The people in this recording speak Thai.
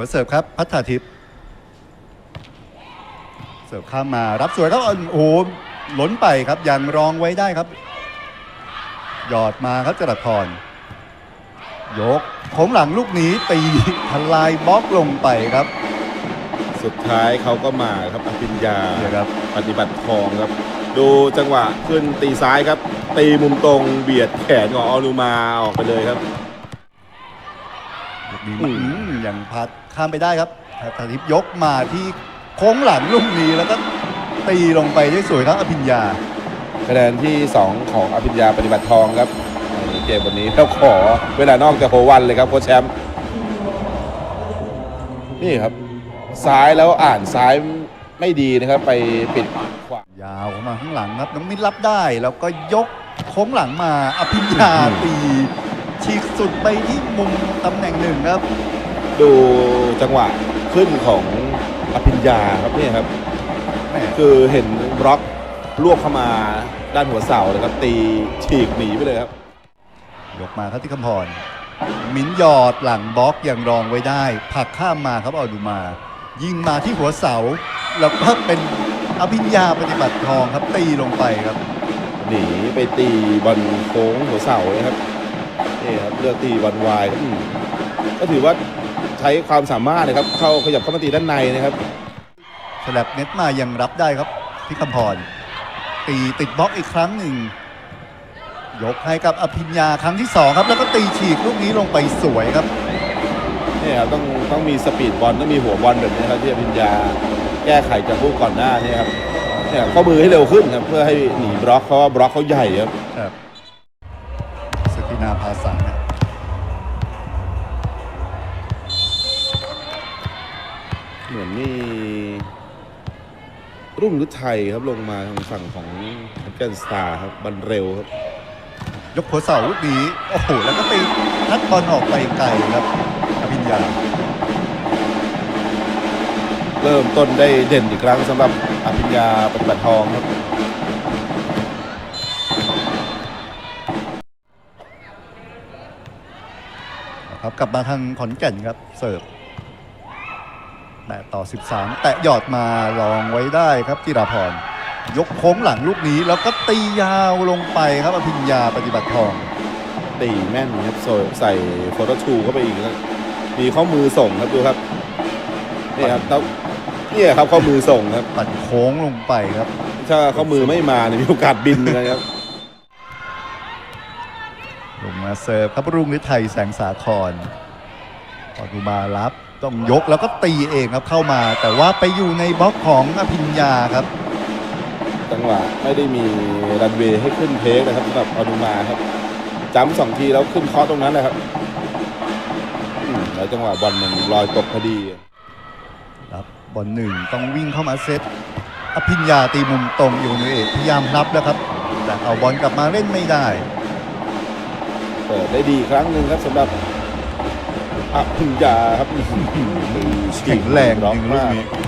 ขอเสิร์ฟครับพัฒนาทิพย์เสิร์ฟข้ามมารับสวยครับโอ้โหล้นไปครับยังรองไว้ได้ครับ หยอดมาครับจรัสพรยกโค้งหลังลูกนี้ตีทลายบล็อกลงไปครับ สุดท้ายเขาก็มาครับอภิญญาเนี่ยครับ ปฏิบัติทองครับ ดูจังหวะขึ้นตีซ้ายครับ ตีมุมตรงเบียดแขนของออนุมาออกไปเลยครับ ลูกนี้อืมอืมยังพัดข้ามไปได้ครับพัฒนาทิพย์ยกมาที่โค้งหลังลูกนี้แล้วก็ตีลงไปได้สวยครับอภิญญา คะแนนที่ 2 ของอภิญญาปฏิบัติทองครับในเกมวันนี้เราขอเวลานอกจากโฮวันเลยครับโค้ชแชมป์นี่ครับ ซ้ายแล้วอ่านซ้ายไม่ดีนะครับ ไปปิดขวางยาวเข้ามาข้างหลังครับน้องมิ้นรับได้ แล้วก็ยกโค้งหลังมาอภิญญาอืมตีฉีก สุดไปที่มุมตำแหน่งหนึ่งครับ ดูจังหวะขึ้นของอภิญญาครับนี่ครับ แหม คือเห็นบล็อกลวกเข้ามาด้านหัวเสาเลยครับตีฉีกหนีไปเลยครับ ยกมาครับที่คำพร มิ้นหยอดหลังบล็อกยังรองไว้ได้ผลักข้ามมาครับเอาดูมา ยิงมาที่หัวเสา แล้วก็เป็นอภิญญาปฏิบัติทองครับตีลงไปครับ หนีไปตีบอลโค้งหัวเสาเลยครับ นี่ครับเลือกตีบอลวายครับอืมก็ถือว่าใช้ความสามารถนะครับ เข้าขยับเข้ามาตีด้านในนะครับ สลับเน็ตมายังรับได้ครับที่คำพร ตีติดบล็อกอีกครั้งหนึ่ง ยกให้กับอภิญญาครั้งที่สองครับ แล้วก็ตีฉีกลูกนี้ลงไปสวยครับนี่ครับต้องต้องมีสปีดบอลต้องมีหัวบอลแบบนี้ครับที่อภิญญาแก้ไขจากลูกก่อนหน้านี่ครับเนี่ยข้อมือให้เร็วขึ้นครับเพื่อให้หนีบล็อกเพราะว่าบล็อกเขาใหญ่ครับ ครับสติ นาภาษานะเหมือนมีรุ่งฤทัยครับลงมาทางฝั่งของแกนสตาร์ครับบันเร็วครับ ยกหัวเสาลูกนี้ โอ้โห แล้วก็ตีนัดบอลออกไปไกลครับอภิญญา เริ่มต้นได้เด่นอีกครั้งสำหรับอภิญญาปฏิบัติทองครับ ครับกลับมาทางขอนแก่นครับเสิร์ฟแตะต่อ 13 แตะหยอดมาลองไว้ได้ครับจิราพร ยกโค้งหลังลูกนี้ แล้วก็ตียาวลงไปครับอภิญญาปฏิบัติทอง ตีแม่นครับโซใส่โฟโตชูเข้าไปอีกครับมีข้อมือส่งครับดูครับนี่ครับแล้วเนี่ยครับข้อมือส่งครับ ปัดโค้งลงไปครับ ถ้าข้อมือไม่มาเนี่ยมีโอกาสบินเหมือนกันครับลง มาเสิร์ฟครับรุ่งฤทัยแสงสาครพอดูมารับต้องยกแล้วก็ตีเองครับเข้ามา แต่ว่าไปอยู่ในบล็อกของอภิญญาครับ จังหวะไม่ได้มีรันเวย์ให้ขึ้นเทคนะครับสำหรับอนุมาครับจ้ำสองทีแล้วขึ้นเคาะตรงนั้นนะครับอืมแล้วจังหวะบอลมันลอยตกพอดีรับบอลหนึ่งต้องวิ่งเข้ามาเซตอภิญญาตีมุมตรงอยู่ในเอกพยายามรับแล้วครับ แต่เอาบอลกลับมาเล่นไม่ได้ เปิดได้ดีครั้งหนึ่งครับสำหรับอภิญญาครับแข็งแรงจร็อกริงลูกมากนี้